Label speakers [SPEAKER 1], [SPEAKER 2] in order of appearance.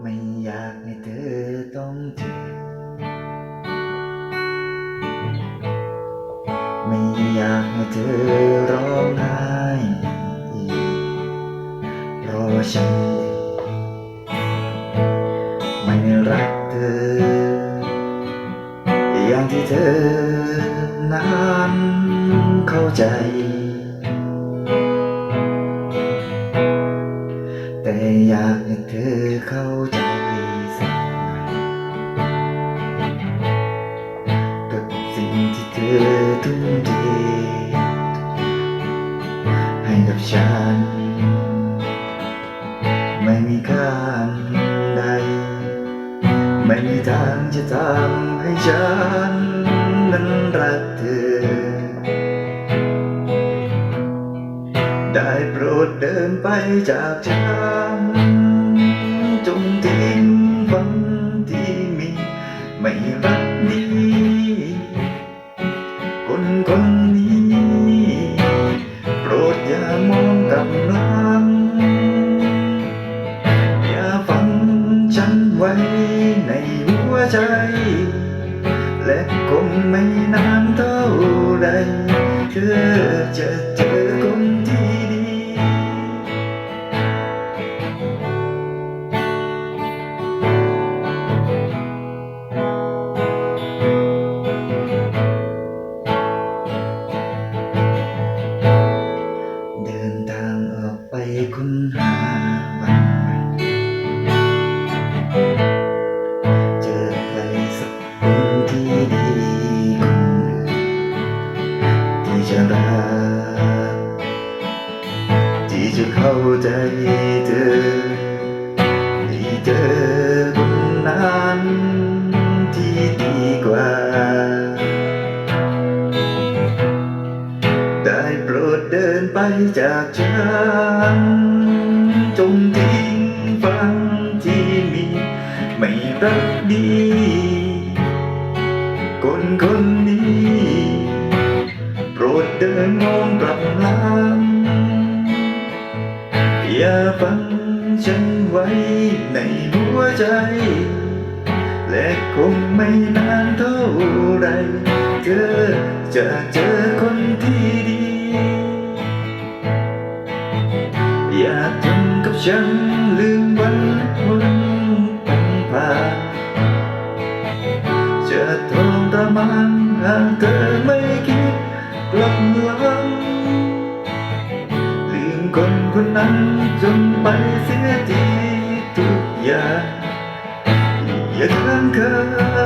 [SPEAKER 1] ไม่อยากให้เธอต้องเจ็บไม่อยากให้เธอร้องไห้อีกเพราะฉันไม่รักเธอ อย่างที่เธอนั้นเข้าใจากให้เธอเข้าใจสักหน่อยกับสิ่งที่เธอทุ่มเทให้กับฉัน ไม่มีค่าใด ไม่มีทางจะทำให้ฉันนั้นรักเธอ ได้โปรดเดินไปจากฉันจงทิ้งฝันที่มี ไม่รักดีคนคนนี้ โปรดอย่ามองกลับหลัง อย่าฝังฉันไว้ในหัวใจ และคงไม่นานเท่าไรเธอจะเจอ ที่ดีที่จะรักที่จะเข้าใจเธอให้เธอคนนั้นที่ดีกว่า ได้โปรดเดินไปจากฉัน จงทิ้งฝันที่มี ไม่รักดี คนนนี้ โปรดเดินมองกลับหลังอย่าฟังฉันไว้ในหัวใจ และคงไม่นานเท่าไร เธอจะเจอคนที่ คนนั้นจนไปเสียทีทุกอย่างอย่าค้งคาอย่าเสีย